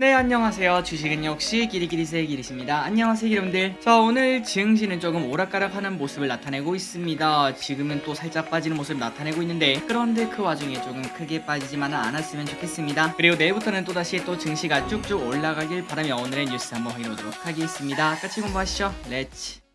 네 안녕하세요. 주식은 역시 기리기리세의 기리십니다. 안녕하세요 여러분들. 자 오늘 증시는 조금 오락가락하는 모습을 나타내고 있습니다. 지금은 또 살짝 빠지는 모습을 나타내고 있는데 그런데 그 와중에 조금 크게 빠지지만은 않았으면 좋겠습니다. 그리고 내일부터는 또다시 또 증시가 쭉쭉 올라가길 바라며 오늘의 뉴스 한번 확인해보도록 하겠습니다. 같이 공부하시죠. 렛츠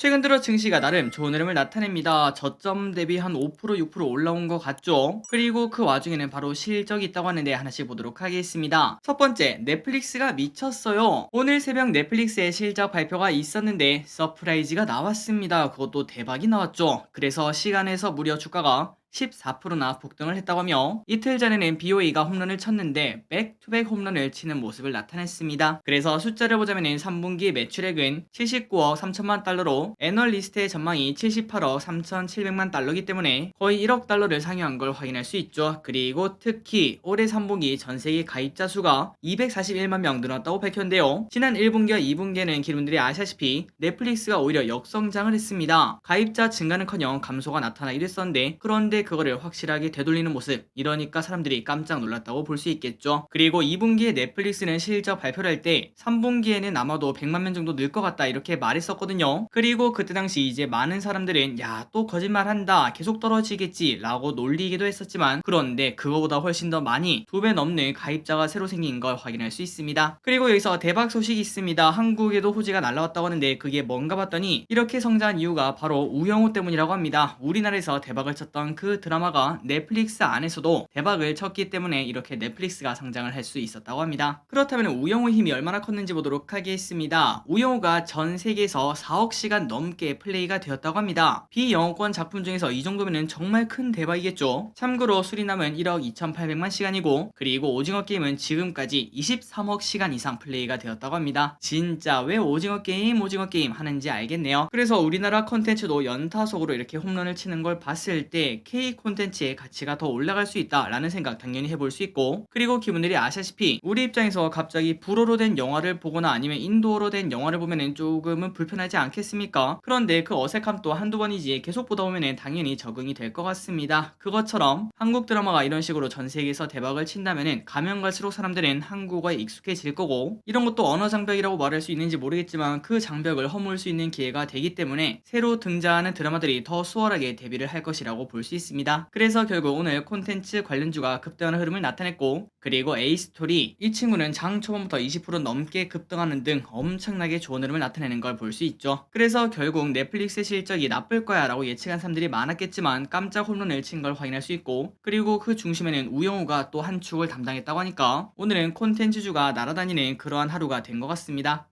최근 들어 증시가 나름 좋은 흐름을 나타냅니다. 저점 대비 한 5% 6% 올라온 것 같죠? 그리고 그 와중에는 바로 실적이 있다고 하는데 하나씩 보도록 하겠습니다. 첫 번째, 넷플릭스가 미쳤어요. 오늘 새벽 넷플릭스의 실적 발표가 있었는데 서프라이즈가 나왔습니다. 그것도 대박이 나왔죠. 그래서 시간에서 무려 주가가 14%나 폭등을 했다고 하며 이틀 전에는 BOE가 홈런을 쳤는데 백투백 홈런을 치는 모습을 나타냈습니다. 그래서 숫자를 보자면 3분기 매출액은 79억 3천만 달러로 애널리스트의 전망이 78억 3,700만 달러이기 때문에 거의 1억 달러를 상회한 걸 확인할 수 있죠. 그리고 특히 올해 3분기 전 세계 가입자 수가 241만 명 늘었다고 밝혔는데요. 지난 1분기와 2분기에는 기분들이 아시다시피 넷플릭스가 오히려 역성장을 했습니다. 가입자 증가는커녕 감소가 나타나기도 했었는데 그런데 그거를 확실하게 되돌리는 모습 이러니까 사람들이 깜짝 놀랐다고 볼 수 있겠죠. 그리고 2분기에 넷플릭스는 실적 발표를 할 때 3분기에는 아마도 100만 명 정도 늘 것 같다 이렇게 말했었거든요. 그리고 그때 당시 이제 많은 사람들은 야 또 거짓말한다 계속 떨어지겠지 라고 놀리기도 했었지만 그런데 그거보다 훨씬 더 많이 두 배 넘는 가입자가 새로 생긴 걸 확인할 수 있습니다. 그리고 여기서 대박 소식이 있습니다. 한국에도 호지가 날라왔다고 하는데 그게 뭔가 봤더니 이렇게 성장한 이유가 바로 우영우 때문이라고 합니다. 우리나라에서 대박을 쳤던 그 드라마가 넷플릭스 안에서도 대박을 쳤기 때문에 이렇게 넷플릭스가 성장을 할 수 있었다고 합니다. 그렇다면 우영우 힘이 얼마나 컸는지 보도록 하겠습니다. 우영우가 전 세계에서 4억 시간 넘게 플레이가 되었다고 합니다. 비영어권 작품 중에서 이 정도면 정말 큰 대박이겠죠. 참고로 수리남은 1억 2,800만 시간이고 그리고 오징어 게임은 지금까지 23억 시간 이상 플레이가 되었다고 합니다. 진짜 왜 오징어 게임 오징어 게임 하는지 알겠네요. 그래서 우리나라 콘텐츠도 연타속으로 이렇게 홈런을 치는 걸 봤을 때 K 콘텐츠의 가치가 더 올라갈 수 있다라는 생각 당연히 해볼 수 있고 그리고 기분들이 아시다시피 우리 입장에서 갑자기 불어로 된 영화를 보거나 아니면 인도어로 된 영화를 보면은 조금은 불편하지 않겠습니까? 그런데 그 어색함도 한두 번이지 계속 보다 보면은 당연히 적응이 될 것 같습니다. 그것처럼 한국 드라마가 이런 식으로 전 세계에서 대박을 친다면은 가면 갈수록 사람들은 한국어에 익숙해질 거고 이런 것도 언어 장벽이라고 말할 수 있는지 모르겠지만 그 장벽을 허물 수 있는 기회가 되기 때문에 새로 등장하는 드라마들이 더 수월하게 데뷔를 할 것이라고 볼 수 있습니다. 그래서 결국 오늘 콘텐츠 관련주가 급등하는 흐름을 나타냈고 그리고 에이스토리 이 친구는 장 초반부터 20% 넘게 급등하는 등 엄청나게 좋은 흐름을 나타내는 걸 볼 수 있죠. 그래서 결국 넷플릭스 실적이 나쁠 거야 라고 예측한 사람들이 많았겠지만 깜짝 홈런을 친 걸 확인할 수 있고 그리고 그 중심에는 우영우가 또 한 축을 담당했다고 하니까 오늘은 콘텐츠주가 날아다니는 그러한 하루가 된 것 같습니다.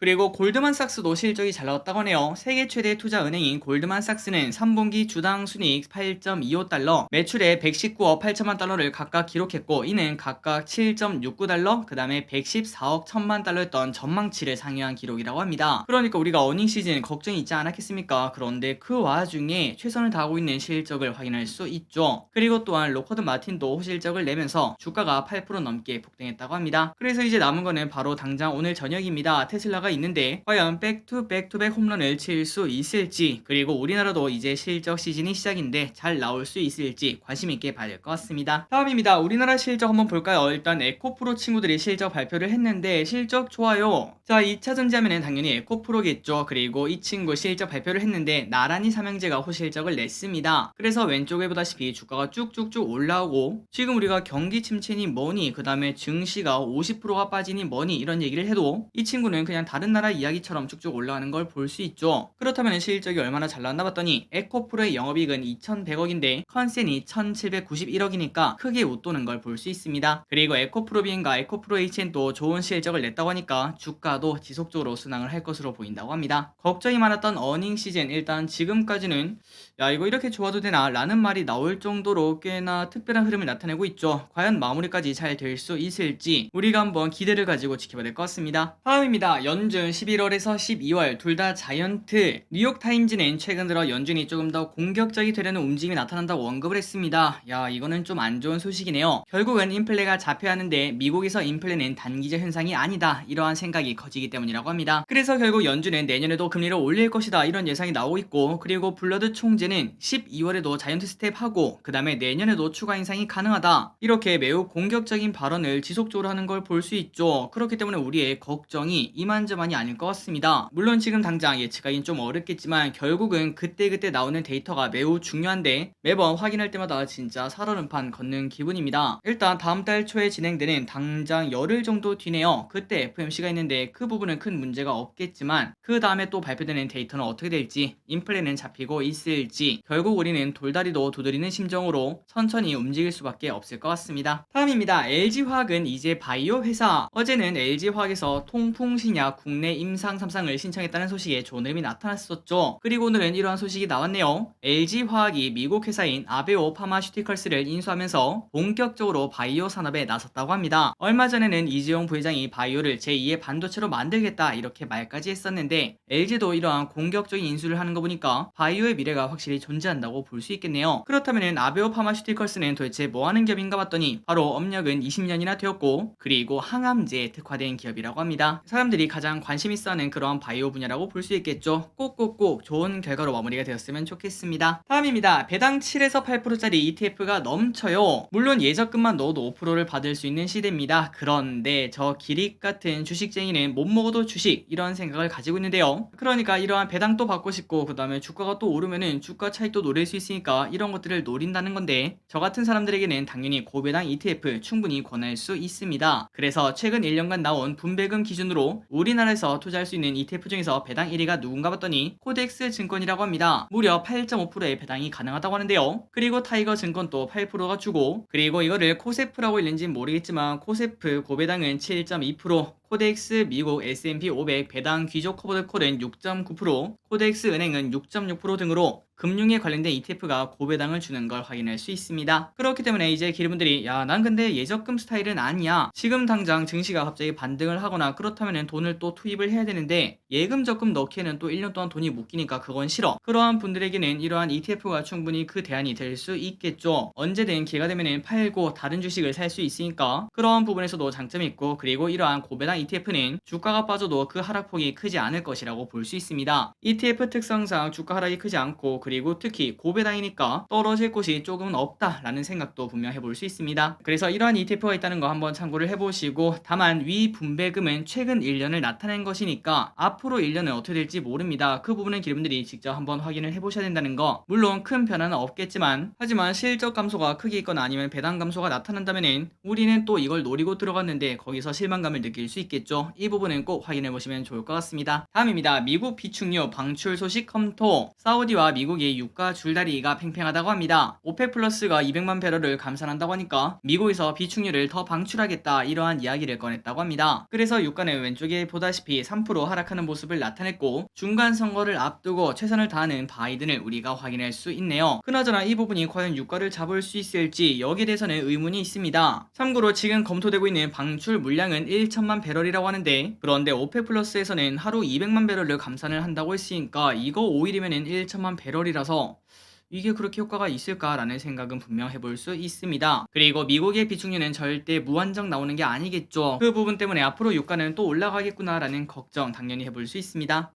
그리고 골드만삭스도 실적이 잘 나왔다고 하네요. 세계 최대 투자 은행인 골드만삭스는 3분기 주당 순이익 8.25달러, 매출에 119억 8천만 달러를 각각 기록했고 이는 각각 7.69달러, 그 다음에 114억 1천만 달러였던 전망치를 상회한 기록이라고 합니다. 그러니까 우리가 어닝 시즌 걱정이 있지 않았겠습니까? 그런데 그 와중에 최선을 다하고 있는 실적을 확인할 수 있죠. 그리고 또한 로커드 마틴도 실적을 내면서 주가가 8% 넘게 폭등했다고 합니다. 그래서 이제 남은 거는 바로 당장 오늘 저녁입니다. 테슬라가 있는데 과연 백투백투백 홈런을 칠 수 있을지 그리고 우리나라도 이제 실적 시즌이 시작인데 잘 나올 수 있을지 관심 있게 될것 같습니다. 다음입니다. 우리나라 실적 한번 볼까요? 일단 에코프로 친구들이 실적 발표를 했는데 실적 좋아요. 자 2차 전지하면 당연히 에코프로겠죠. 그리고 이 친구 실적 발표를 했는데 나란히 삼형제가 호실적을 냈습니다. 그래서 왼쪽에 보다시피 주가가 쭉쭉쭉 올라오고 지금 우리가 경기 침체니 뭐니 그 다음에 증시가 50%가 빠지니 뭐니 이런 얘기를 해도 이 친구는 그냥 다른 나라 이야기처럼 쭉쭉 올라가는 걸 볼 수 있죠. 그렇다면 실적이 얼마나 잘 나왔나 봤더니 에코프로의 영업이익은 2,100억인데 컨센이 1,791억이니까 크게 웃도는 걸 볼 수 있습니다. 그리고 에코프로 비엔과 에코프로 HN도 좋은 실적을 냈다고 하니까 주가도 지속적으로 순항을 할 것으로 보인다고 합니다. 걱정이 많았던 어닝 시즌 일단 지금까지는 야 이거 이렇게 좋아도 되나 라는 말이 나올 정도로 꽤나 특별한 흐름을 나타내고 있죠. 과연 마무리까지 잘 될 수 있을지 우리가 한번 기대를 가지고 지켜봐야 될 것 같습니다. 다음입니다. 연 연준 11월에서 12월 둘 다 자이언트 뉴욕타임즈는 최근 들어 연준이 조금 더 공격적이 되려는 움직임이 나타난다고 언급을 했습니다. 야 이거는 좀 안 좋은 소식이네요. 결국은 인플레가 잡혀야 하는데 미국에서 인플레는 단기적 현상이 아니다 이러한 생각이 커지기 때문이라고 합니다. 그래서 결국 연준은 내년에도 금리를 올릴 것이다 이런 예상이 나오고 있고 그리고 블러드 총재 는 12월에도 자이언트 스텝하고 그 다음에 내년에도 추가 인상이 가능하다 이렇게 매우 공격적인 발언을 지속적으로 하는 걸 볼 수 있죠. 그렇기 때문에 우리의 걱정이 이만저만이 아닐 것 같습니다. 물론 지금 당장 예측하기는 좀 어렵겠지만 결국은 그때그때 나오는 데이터가 매우 중요한데 매번 확인할 때마다 진짜 살얼음판 걷는 기분입니다. 일단 다음 달 초에 진행되는 당장 열흘 정도 뒤네요. 그때 FMC가 있는데 그 부분은 큰 문제가 없겠지만 그 다음에 또 발표되는 데이터는 어떻게 될지 인플레는 잡히고 있을지 결국 우리는 돌다리도 두드리는 심정으로 천천히 움직일 수밖에 없을 것 같습니다. 다음입니다. LG화학은 이제 바이오 회사 어제는 LG화학에서 통풍신약 국내 임상 3상을 신청했다는 소식에 흐름이 나타났었죠. 그리고 오늘은 이러한 소식이 나왔네요. LG화학이 미국 회사인 아베오 파마슈티컬스를 인수하면서 본격적으로 바이오 산업에 나섰다고 합니다. 얼마 전에는 이재용 부회장이 바이오를 제2의 반도체로 만들겠다 이렇게 말까지 했었는데 LG도 이러한 공격적인 인수를 하는 거 보니까 바이오의 미래가 확실히 존재한다고 볼 수 있겠네요. 그렇다면 아베오 파마슈티컬스는 도대체 뭐 하는 기업인가 봤더니 바로 업력은 20년이나 되었고 그리고 항암제에 특화된 기업이라고 합니다. 사람들이 가장 관심 있어 하는 그러한 바이오 분야라고 볼 수 있겠죠. 꼭꼭꼭 좋은 결과로 마무리가 되었으면 좋겠습니다. 다음입니다. 배당 7에서 8%짜리 ETF가 넘쳐요. 물론 예적금만 넣어도 5%를 받을 수 있는 시대입니다. 그런데 저 기릭 같은 주식쟁이는 못 먹어도 주식 이런 생각을 가지고 있는데요. 그러니까 이러한 배당도 받고 싶고 그 다음에 주가가 또 오르면은 주가 차익도 노릴 수 있으니까 이런 것들을 노린다는 건데 저 같은 사람들에게는 당연히 고배당 ETF 충분히 권할 수 있습니다. 그래서 최근 1년간 나온 분배금 기준으로 우리나라에서 투자할 수 있는 ETF 중에서 배당 1위가 누군가 봤더니 코덱스 증권이라고 합니다. 무려 8.5%의 배당이 가능하다고 하는데요. 그리고 타이거 증권도 8%가 주고 그리고 이거를 코세프라고 읽는지 모르겠지만 코세프 고배당은 7.2% 코덱스 미국 S&P 500 배당 귀족 커버드 콜은 6.9%, 코덱스 은행은 6.6% 등으로 금융에 관련된 ETF가 고배당을 주는 걸 확인할 수 있습니다. 그렇기 때문에 이제 기르분들이 야 난 근데 예적금 스타일은 아니야. 지금 당장 증시가 갑자기 반등을 하거나 그렇다면 돈을 또 투입을 해야 되는데 예금 적금 넣기에는 또 1년 동안 돈이 묶이니까 그건 싫어. 그러한 분들에게는 이러한 ETF가 충분히 그 대안이 될 수 있겠죠. 언제든 기회가 되면 팔고 다른 주식을 살 수 있으니까 그러한 부분에서도 장점이 있고 그리고 이러한 고배당 ETF는 주가가 빠져도 그 하락폭이 크지 않을 것이라고 볼 수 있습니다. ETF 특성상 주가 하락이 크지 않고 그리고 특히 고배당이니까 떨어질 곳이 조금은 없다라는 생각도 분명 해볼 수 있습니다. 그래서 이러한 ETF가 있다는 거 한번 참고를 해보시고 다만 위 분배금은 최근 1년을 나타낸 것이니까 앞으로 1년은 어떻게 될지 모릅니다. 그 부분은 기름들이 직접 한번 확인을 해보셔야 된다는 거 물론 큰 변화는 없겠지만 하지만 실적 감소가 크게 있거나 아니면 배당 감소가 나타난다면 우리는 또 이걸 노리고 들어갔는데 거기서 실망감을 느낄 수 있겠죠. 이 부분은 꼭 확인해 보시면 좋을 것 같습니다. 다음입니다. 미국 비축유 방출 소식 검토 사우디와 미국이 유가 줄다리기가 팽팽하다고 합니다. 오페 플러스가 200만 배럴을 감산한다고 하니까 미국에서 비축유를 더 방출하겠다 이러한 이야기를 꺼냈다고 합니다. 그래서 유가는 왼쪽에 보다시피 3% 하락하는 모습을 나타냈고 중간 선거를 앞두고 최선을 다하는 바이든을 우리가 확인할 수 있네요. 그나저나 이 부분이 과연 유가를 잡을 수 있을지 여기에 대해서는 의문이 있습니다. 참고로 지금 검토되고 있는 방출 물량은 1천만 배럴 이라고 하는데 그런데 오페 플러스에서는 하루 200만 배럴을 감산을 한다고 했으니까 이거 5일이면 1천만 배럴이라서 이게 그렇게 효과가 있을까라는 생각은 분명 해볼 수 있습니다. 그리고 미국의 비축유는 절대 무한정 나오는 게 아니겠죠. 그 부분 때문에 앞으로 유가는 또 올라가겠구나라는 걱정 당연히 해볼 수 있습니다.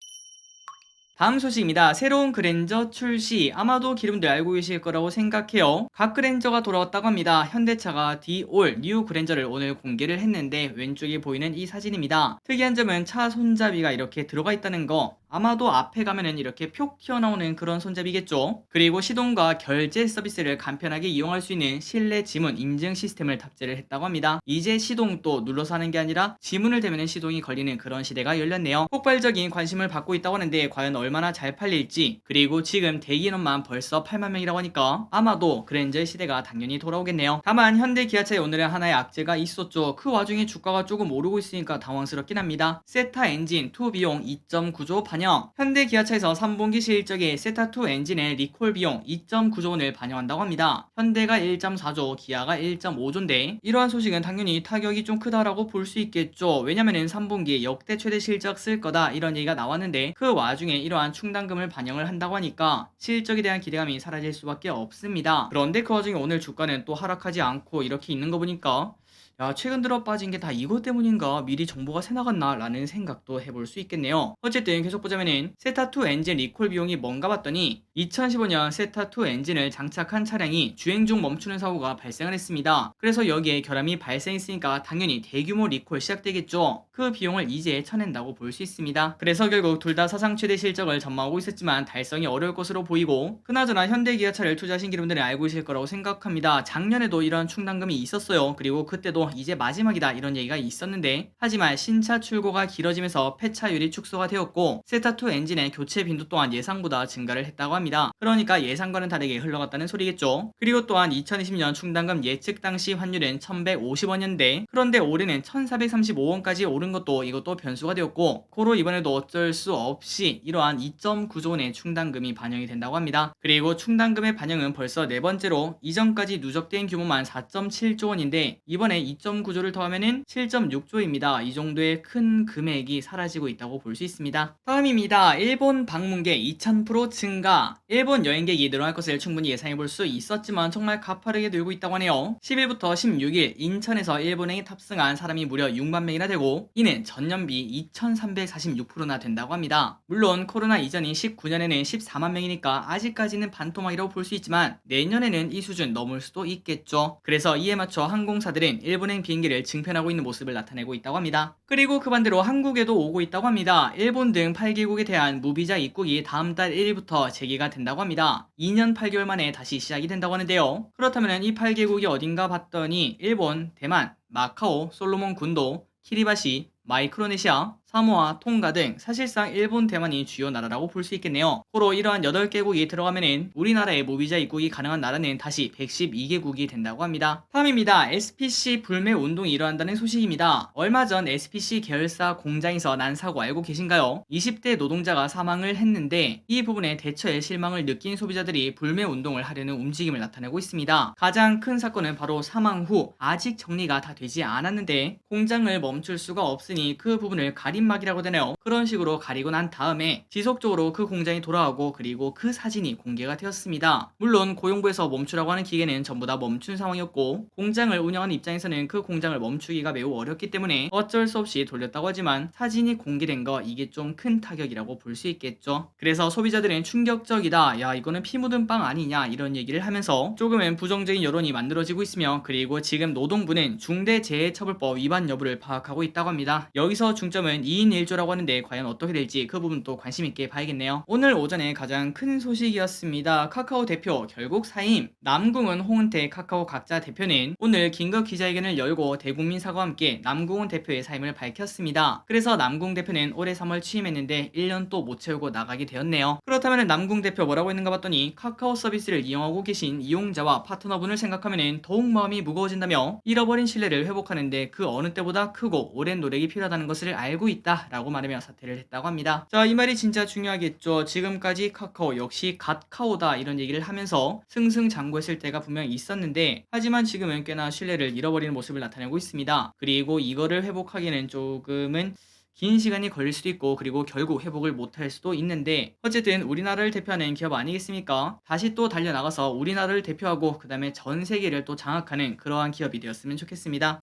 다음 소식입니다. 새로운 그랜저 출시. 아마도 기름들 알고 계실 거라고 생각해요. 각 그랜저가 돌아왔다고 합니다. 현대차가 디올 뉴 그랜저를 오늘 공개를 했는데 왼쪽에 보이는 이 사진입니다. 특이한 점은 차 손잡이가 이렇게 들어가 있다는 거. 아마도 앞에 가면은 이렇게 표 튀어나오는 그런 손잡이겠죠. 그리고 시동과 결제 서비스를 간편하게 이용할 수 있는 실내 지문 인증 시스템을 탑재를 했다고 합니다. 이제 시동도 눌러서 하는 게 아니라 지문을 대면 시동이 걸리는 그런 시대가 열렸네요. 폭발적인 관심을 받고 있다고 하는데 과연 얼마나 잘 팔릴지 그리고 지금 대기인원만 벌써 8만 명이라고 하니까 아마도 그랜저의 시대가 당연히 돌아오겠네요. 다만 현대 기아차에 오늘은 하나의 악재가 있었죠. 그 와중에 주가가 조금 오르고 있으니까 당황스럽긴 합니다. 세타 엔진 투 비용 2.9조 반 반영. 현대 기아차에서 3분기 실적에 세타2 엔진의 리콜 비용 2.9조 원을 반영한다고 합니다. 현대가 1.4조, 기아가 1.5조인데 이러한 소식은 당연히 타격이 좀 크다라고 볼 수 있겠죠. 왜냐면은 3분기에 역대 최대 실적 쓸 거다 이런 얘기가 나왔는데 그 와중에 이러한 충당금을 반영을 한다고 하니까 실적에 대한 기대감이 사라질 수밖에 없습니다. 그런데 그 와중에 오늘 주가는 또 하락하지 않고 이렇게 있는 거 보니까 야, 최근 들어 빠진 게 다 이것 때문인가? 미리 정보가 새 나갔나? 라는 생각도 해볼 수 있겠네요. 어쨌든 계속 보자면은 세타2 엔진 리콜 비용이 뭔가 봤더니 2015년 세타2 엔진을 장착한 차량이 주행 중 멈추는 사고가 발생을 했습니다. 그래서 여기에 결함이 발생했으니까 당연히 대규모 리콜 시작되겠죠. 그 비용을 이제 쳐낸다고 볼 수 있습니다. 그래서 결국 둘 다 사상 최대 실적을 전망하고 있었지만 달성이 어려울 것으로 보이고 그나저나 현대 기아차를 투자하신 분들은 알고 계실 거라고 생각합니다. 작년에도 이런 충당금이 있었어요. 그리고 그때도 이제 마지막이다 이런 얘기가 있었는데 하지만 신차 출고가 길어지면서 폐차율이 축소가 되었고 세타2 엔진의 교체 빈도 또한 예상보다 증가를 했다고 합니다. 그러니까 예상과는 다르게 흘러갔다는 소리겠죠. 그리고 또한 2020년 충당금 예측 당시 환율은 1150원이었는데 그런데 올해는 1435원까지 오른 것도 이것도 변수가 되었고 고로 이번에도 어쩔 수 없이 이러한 2.9조 원의 충당금이 반영이 된다고 합니다. 그리고 충당금의 반영은 벌써 네 번째로 이전까지 누적된 규모만 4.7조 원인데 이번에 2.9조를 더하면은 7.6조입니다. 이 정도의 큰 금액이 사라지고 있다고 볼 수 있습니다. 다음입니다. 일본 방문객 2000% 증가. 일본 여행객이 늘어날 것을 충분히 예상해 볼 수 있었지만 정말 가파르게 늘고 있다고 하네요. 10일부터 16일 인천에서 일본행에 탑승한 사람이 무려 6만 명이나 되고 이는 전년비 2346%나 된다고 합니다. 물론 코로나 이전인 19년에는 14만 명이니까 아직까지는 반토막이라고 볼 수 있지만 내년에는 이 수준 넘을 수도 있겠죠. 그래서 이에 맞춰 항공사들은 일본 행 비행기를 증편하고 있는 모습을 나타내고 있다고 합니다. 그리고 그 반대로 한국에도 오고 있다고 합니다. 일본 등 8개국에 대한 무비자 입국이 다음 달 1일부터 재개가 된다고 합니다. 2년 8개월 만에 다시 시작이 된다고 하는데요. 그렇다면 이 8개국이 어딘가 봤더니 일본, 대만, 마카오, 솔로몬 군도, 키리바시, 마이크로네시아, 사모아, 통가 등 사실상 일본, 대만이 주요 나라라고 볼 수 있겠네요. 고로 이러한 8개국이 들어가면은 우리나라의 무비자 입국이 가능한 나라는 다시 112개국이 된다고 합니다. 다음입니다. SPC 불매 운동이 일어난다는 소식입니다. 얼마 전 SPC 계열사 공장에서 난 사고 알고 계신가요? 20대 노동자가 사망을 했는데 이 부분에 대처에 실망을 느낀 소비자들이 불매 운동을 하려는 움직임을 나타내고 있습니다. 가장 큰 사건은 바로 사망 후 아직 정리가 다 되지 않았는데 공장을 멈출 수가 없으니 그 부분을 가림막이라고 되네요. 그런 식으로 가리고 난 다음에 지속적으로 그 공장이 돌아가고 그리고 그 사진이 공개가 되었습니다. 물론 고용부에서 멈추라고 하는 기계는 전부 다 멈춘 상황이었고 공장을 운영하는 입장에서는 그 공장을 멈추기가 매우 어렵기 때문에 어쩔 수 없이 돌렸다고 하지만 사진이 공개된 거 이게 좀 큰 타격이라고 볼 수 있겠죠. 그래서 소비자들은 충격적이다. 야 이거는 피 묻은 빵 아니냐 이런 얘기를 하면서 조금은 부정적인 여론이 만들어지고 있으며 그리고 지금 노동부는 중대재해처벌법 위반 여부를 파악하고 있다고 합니다. 여기서 중점은 2인 1조라고 하는데 과연 어떻게 될지 그 부분도 관심 있게 봐야겠네요. 오늘 오전에 가장 큰 소식이었습니다. 카카오 대표 결국 사임. 남궁은 홍은태 카카오 각자 대표는 오늘 긴급 기자회견을 열고 대국민 사과와 함께 남궁은 대표의 사임을 밝혔습니다. 그래서 남궁 대표는 올해 3월 취임했는데 1년 또 못 채우고 나가게 되었네요. 그렇다면 남궁 대표 뭐라고 했는가 봤더니 카카오 서비스를 이용하고 계신 이용자와 파트너분을 생각하면 더욱 마음이 무거워진다며 잃어버린 신뢰를 회복하는데 그 어느 때보다 크고 오랜 노력이 필요 하다는 것을 알고 있다 라고 말하며 사퇴를 했다고 합니다. 자 이 말이 진짜 중요하겠죠. 지금까지 카카오 역시 갓카오다 이런 얘기를 하면서 승승장구했을 때가 분명히 있었는데 하지만 지금은 꽤나 신뢰를 잃어버리는 모습을 나타내고 있습니다. 그리고 이거를 회복하기는 조금은 긴 시간이 걸릴 수도 있고 그리고 결국 회복을 못할 수도 있는데 어쨌든 우리나라를 대표하는 기업 아니겠습니까? 다시 또 달려나가서 우리나라를 대표하고 그 다음에 전 세계를 또 장악하는 그러한 기업이 되었으면 좋겠습니다.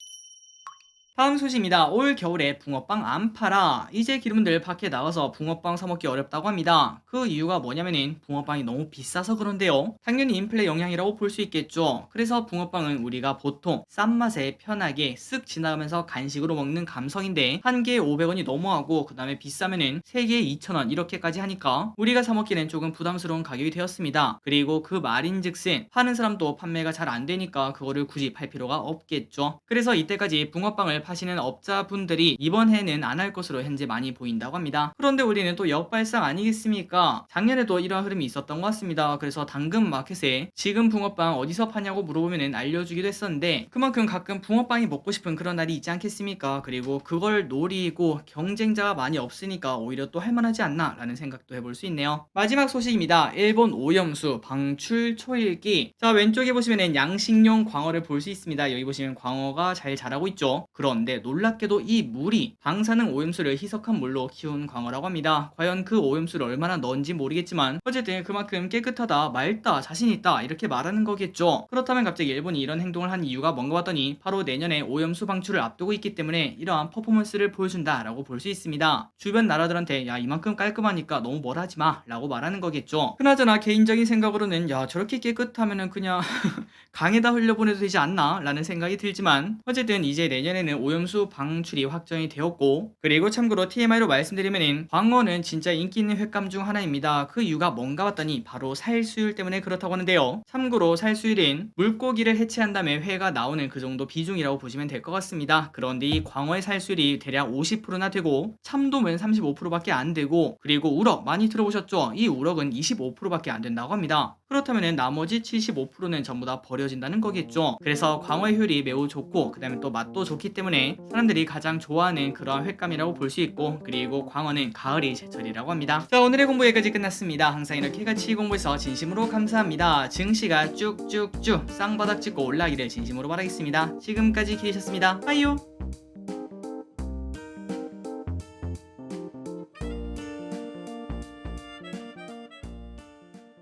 다음 소식입니다. 올 겨울에 붕어빵 안 팔아. 이제 기름들 밖에 나가서 붕어빵 사 먹기 어렵다고 합니다. 그 이유가 뭐냐면은 붕어빵이 너무 비싸서 그런데요. 당연히 인플레 영향이라고 볼 수 있겠죠. 그래서 붕어빵은 우리가 보통 싼 맛에 편하게 쓱 지나가면서 간식으로 먹는 감성인데 한 개에 500원이 넘어가고 그 다음에 비싸면은 3개에 2,000원 이렇게까지 하니까 우리가 사 먹기는 조금 부담스러운 가격이 되었습니다. 그리고 그 말인즉슨 파는 사람도 판매가 잘 안 되니까 그거를 굳이 팔 필요가 없겠죠. 그래서 이때까지 붕어빵을 파시는 업자분들이 이번 해는 안 할 것으로 현재 많이 보인다고 합니다. 그런데 우리는 또 역발상 아니겠습니까? 작년에도 이러한 흐름이 있었던 것 같습니다. 그래서 당근 마켓에 지금 붕어빵 어디서 파냐고 물어보면 알려주기도 했었는데 그만큼 가끔 붕어빵이 먹고 싶은 그런 날이 있지 않겠습니까? 그리고 그걸 노리고 경쟁자가 많이 없으니까 오히려 또 할만하지 않나 라는 생각도 해볼 수 있네요. 마지막 소식입니다. 일본 오염수 방출 초일기 자 왼쪽에 보시면 양식용 광어를 볼 수 있습니다. 여기 보시면 광어가 잘 자라고 있죠. 그런 데 놀랍게도 이 물이 방사능 오염수를 희석한 물로 키운 광어라고 합니다. 과연 그 오염수를 얼마나 넣은지 모르겠지만 어쨌든 그만큼 깨끗하다, 맑다, 자신있다 이렇게 말하는 거겠죠. 그렇다면 갑자기 일본이 이런 행동을 한 이유가 뭔가 봤더니 바로 내년에 오염수 방출을 앞두고 있기 때문에 이러한 퍼포먼스를 보여준다라고 볼 수 있습니다. 주변 나라들한테 야 이만큼 깔끔하니까 너무 뭘 하지 마 라고 말하는 거겠죠. 그나저나 개인적인 생각으로는 야 저렇게 깨끗하면은 그냥 강에다 흘려보내도 되지 않나 라는 생각이 들지만 어쨌든 이제 내년에는 오염수 방출이 확정이 되었고 그리고 참고로 TMI로 말씀드리면은 광어는 진짜 인기 있는 횟감 중 하나입니다. 그 이유가 뭔가 봤더니 바로 살수율 때문에 그렇다고 하는데요. 참고로 살수율은 물고기를 해체한 다음에 회가 나오는 그 정도 비중이라고 보시면 될 것 같습니다. 그런데 이 광어의 살수율이 대략 50%나 되고 참돔은 35%밖에 안 되고 그리고 우럭 많이 들어보셨죠? 이 우럭은 25%밖에 안 된다고 합니다. 그렇다면 나머지 75%는 전부 다 버려진다는 거겠죠. 그래서 광어의 효율이 매우 좋고 그 다음에 또 맛도 좋기 때문에 사람들이 가장 좋아하는 그런 횟감이라고 볼 수 있고 그리고 광어는 가을이 제철이라고 합니다. 자 오늘의 공부 여기까지 끝났습니다. 항상 이렇게 같이 공부해서 진심으로 감사합니다. 증시가 쭉쭉쭉 쌍바닥 찍고 올라가기를 진심으로 바라겠습니다. 지금까지 기리셨습니다. 빠이요.